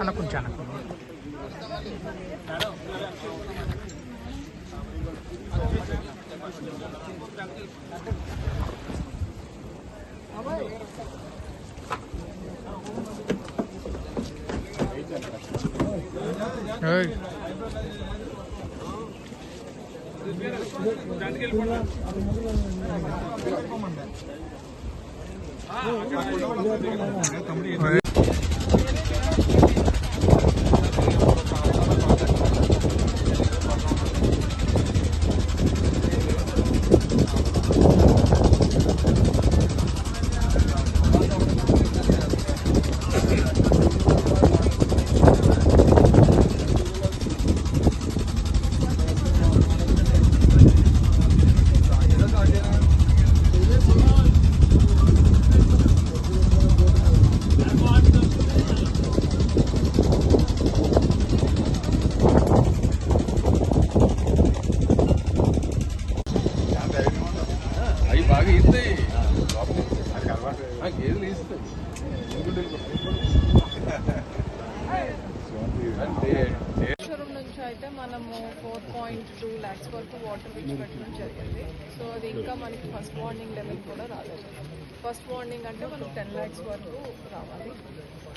అన్న కొంచెం అన్న ఏయ్. బాగా గేదెలు అంటే నుంచి అయితే మనము ఫోర్ పాయింట్ టూ ల్యాక్స్ వరకు వాటర్ విడిచిపెట్టడం జరిగింది. సో అది ఇంకా మనకి ఫస్ట్ వార్నింగ్ లెవెల్ కూడా రాలేదు. ఫస్ట్ వార్నింగ్ అంటే మనకి టెన్ ల్యాక్స్ వరకు రావాలి.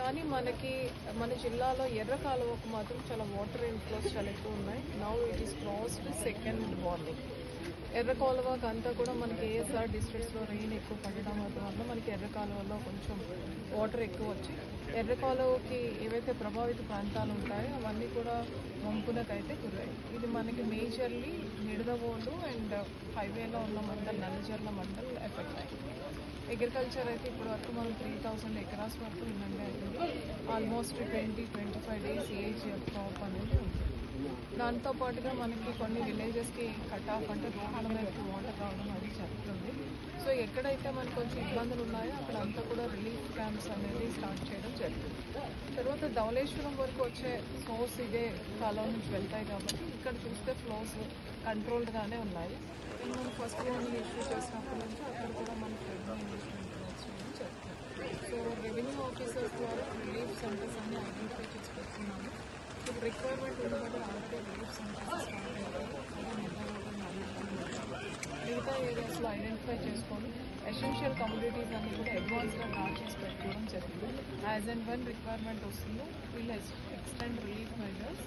కానీ మనకి మన జిల్లాలో ఎర్ర కాలువకు మాత్రం చాలా వాటర్ ఇన్ఫ్లోస్ చాలా ఎక్కువ ఉన్నాయి. Now it is crossed second warning Yerra కాలువకు అంతా కూడా మనకి ఏఎస్ఆర్ డిస్ట్రిక్ట్స్లో రెయిన్ ఎక్కువ పడడం వల్ల మనకి ఎర్ర కాలువలో కొంచెం వాటర్ ఎక్కువ వచ్చి ఎర్ర కాలువకి ఏవైతే ప్రభావిత ప్రాంతాలు ఉంటాయో అవన్నీ కూడా వంపునకైతే గురయ్యాయి ఇది మనకి మేజర్లీ నిడదవోలు అండ్ హైవేలో ఉన్న మండల్ నల్లజర్ల మండల్ ఎఫెక్ట్ అయ్యాయి. అగ్రికల్చర్ అయితే ఇప్పుడు వరకు మనం త్రీ థౌసండ్ ఎకరాస్ వరకు ఉందండి. అయింది almost twenty twenty five days age crop అనేది దాంతో పాటుగా మనకి కొన్ని విలేజెస్కి కట్ ఆఫ్ అంటే రోడ్ల మీదకి వాటర్ రావడం అది జరుగుతుంది. సో ఎక్కడైతే మనకు కొంచెం ఇబ్బందులు ఉన్నాయో అక్కడ అంతా కూడా రిలీఫ్ క్యాంప్స్ అనేది స్టార్ట్ చేయడం జరుగుతుంది. తర్వాత ధవళేశ్వరం వరకు వచ్చే ఫ్లోస్ ఇదే కాలం నుంచి వెళ్తాయి కాబట్టి ఇక్కడ చూస్తే ఫ్లోస్ కంట్రోల్డ్గానే ఉన్నాయి. మనం ఫస్ట్ లోన్ ఇష్యూ చేసినప్పటి నుంచి అక్కడ కూడా మనకి రెవెన్యూ ఇన్వెస్ట్మెంట్ చేయడం సో రెవెన్యూ ఆఫీసర్స్ ద్వారా రిలీఫ్ సెంటర్స్ అన్ని ఐడెంటిఫై చేసి రిక్వైర్మెంట్ ఉన్నబట్టి ఆల్రెడీ రిలీఫ్ సెంటర్స్ మిగతా ఏరియాస్లో ఐడెంటిఫై చేసుకొని ఎసెన్షియల్ కమ్యూనిటీస్ అన్ని కూడా అడ్వాన్స్గా డ్రా చేసి పెట్టుకోవడం జరిగింది యాజ్ అండ్ వన్ రిక్వైర్మెంట్ వస్తుందో వీళ్ళు ఎక్స్టెండ్ రిలీఫ్ మెజర్స్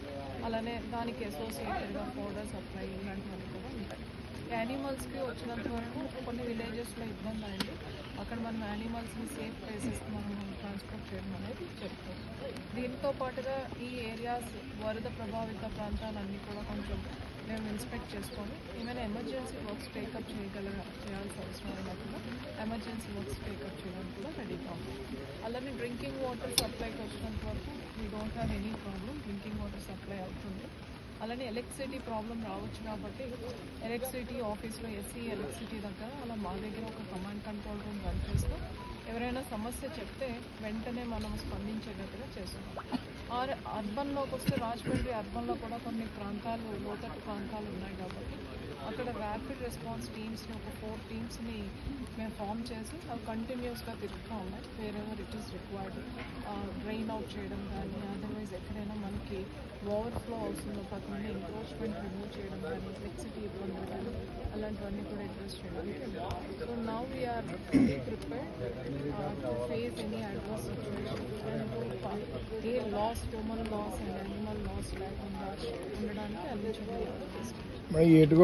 అలానే దానికి అసోసియేటెడ్గా పౌడర్ సప్లై ఇలాంటివన్నీ కూడా ఉంటాయి యానిమల్స్కి వచ్చినంత వరకు కొన్ని విలేజెస్లో ఇబ్బంది అయింది. అక్కడ మనం యానిమల్స్ని సేఫ్ ప్లేసెస్ మనం ట్రాన్స్పోర్ట్ చేయడం అనేది చెప్తాం దీంతో పాటుగా ఈ ఏరియాస్ వరద ప్రభావిత ప్రాంతాలన్నీ కూడా కొంచెం మేము ఇన్స్పెక్ట్ చేసుకొని ఏమైనా ఎమర్జెన్సీ వర్క్స్ టేకప్ చేయగల చేయాల్సిన అవసరం అయినప్పుడు ఎమర్జెన్సీ వర్క్స్ టేకప్ చేయడానికి కూడా రెడీగా ఉన్నాం అలానే డ్రింకింగ్ వాటర్ సప్లైకి వచ్చినంత వరకు we don't have any problem drinking water supply అవుతుంది. అలానే ఎలక్ట్రిసిటీ ప్రాబ్లం రావచ్చు కాబట్టి ఎలక్ట్రిసిటీ ఆఫీస్లో ఎస్సీ ఎలక్ట్రిసిటీ దగ్గర అలా మా దగ్గర ఒక కమాండ్ కంట్రోల్ రూమ్ రన్ చేస్తూ ఎవరైనా సమస్య చెప్తే వెంటనే మనం స్పందించేటట్టుగా చేస్తున్నాం. ఆర్ అర్బన్లోకి వస్తే రాజమండ్రి అర్బన్లో కూడా కొన్ని ప్రాంతాలు లోతట్టు ప్రాంతాలు ఉన్నాయి కాబట్టి అక్కడ ర్యాపిడ్ రెస్పాన్స్ టీమ్స్ని ఒక ఫోర్ టీమ్స్ని మేము ఫామ్ చేసి అవి కంటిన్యూస్గా తిరుగుతూ ఉన్నాయి wherever it is required drain out చేయడం కానీ అదర్వైజ్ ఎక్కడైనా మనకి ఓవర్ఫ్లో అవుతుందో పక్కన ఎంక్రోచ్మెంట్ రిమూవ్ చేయడం కానీ ఫ్లెక్సిటీ ఇబ్బంది కానీ అలాంటివన్నీ కూడా అడ్రస్ చేయడం so now we are prepared to face any adverse situation a loss human loss and animal loss లేకుండా ఉండడానికి అన్ని చర్యలు తీసుకుంటాం మరి ఎటు